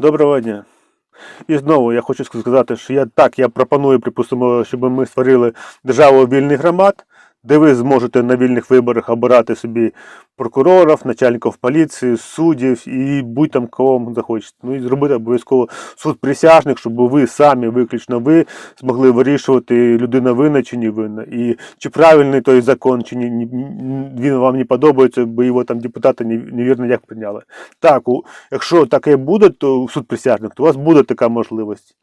Доброго дня. І знову я хочу сказати, що я так я пропоную, припустимо, щоб ми створили державу вільних громад, де ви зможете на вільних виборах обирати собі прокурорів, начальників поліції, суддів і будь там кого захочете. Ну і зробити обов'язково суд присяжних, щоб ви самі, виключно ви, змогли вирішувати, людина винна чи не винна. І чи правильний той закон, чи ні, він вам не подобається, бо його там депутати нев- невірно як прийняли. Так, якщо таке буде, то суд присяжних, то у вас буде така можливість.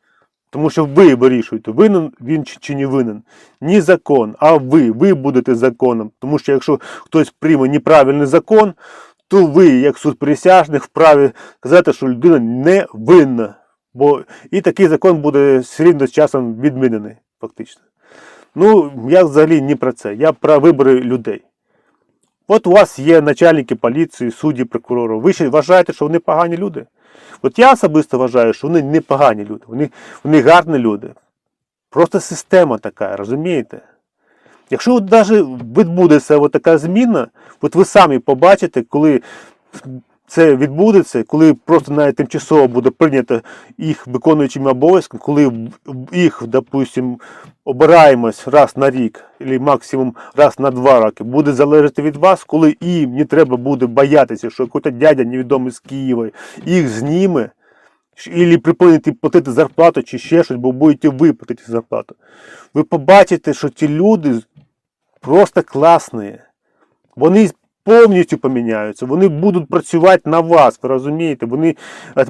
Тому що ви вирішуєте, винен він чи, не винен. Не закон, а ви. Ви будете законом. Тому що якщо хтось прийме неправильний закон, то ви, як суд присяжних, вправі казати, що людина не винна. Бо і такий закон буде все рівно з часом відмінений, фактично. Ну, я взагалі не про це. Я про вибори людей. От у вас є начальники поліції, судді, прокурори. Ви ще вважаєте, що вони погані люди? От я особисто вважаю, що вони не погані люди, вони, вони гарні люди. Просто система така, розумієте? Якщо от навіть відбудеться от така зміна, от ви самі побачите, коли це відбудеться, коли просто навіть тимчасово буде прийнято їх виконуючими обов'язками, коли їх, допустим, обираємось раз на рік, або максимум раз на два роки, буде залежати від вас, коли їм не треба буде боятися, що якийсь дядя невідомий з Києва їх зніме, або припинити платити зарплату чи ще щось, бо будете ви платити зарплату. Ви побачите, що ті люди просто класні. Вони повністю поміняються, вони будуть працювати на вас, ви розумієте? Вони е,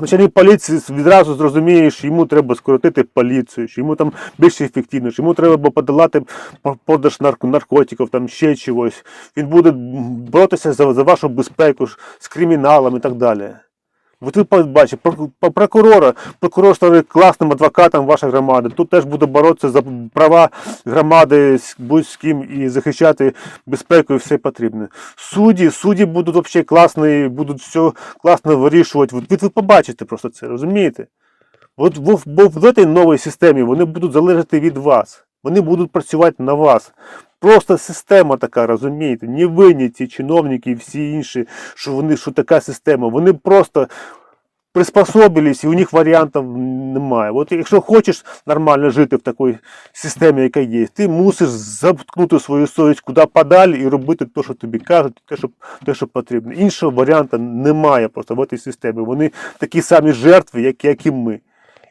начальник поліції відразу зрозуміє, що йому треба скоротити поліцію, що йому там більш ефективно, що йому треба подолати по- продаж наркотиків, там ще чогось. Він буде боротися за, за вашу безпеку з криміналом і так далі. Ви побачите, про- прокурора, прокурор стане класним адвокатом вашої громади. Тут теж буде боротися за права громади з будь-з ким і захищати безпеку і все потрібне. Судді, судді будуть взагалі класні, будуть все класно вирішувати. Ви, ви побачите просто це, розумієте? От бо, в- бо в цій новій системі вони будуть залежати від вас. Вони будуть працювати на вас. Просто система така, розумієте? Не винні ці чиновники і всі інші, що вони що така система. Вони просто приспособились, і у них варіантів немає. От якщо хочеш нормально жити в такій системі, яка є, ти мусиш заткнути свою совість куди подалі і робити те, що тобі кажуть, те, що, те, що потрібно. Іншого варіанту немає просто в цій системі. Вони такі самі жертви, як, як і ми.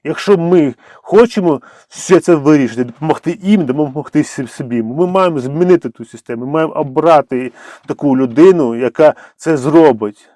Якщо ми хочемо все це вирішити, допомогти їм, допомогти собі, ми маємо змінити ту систему, ми маємо обрати таку людину, яка це зробить.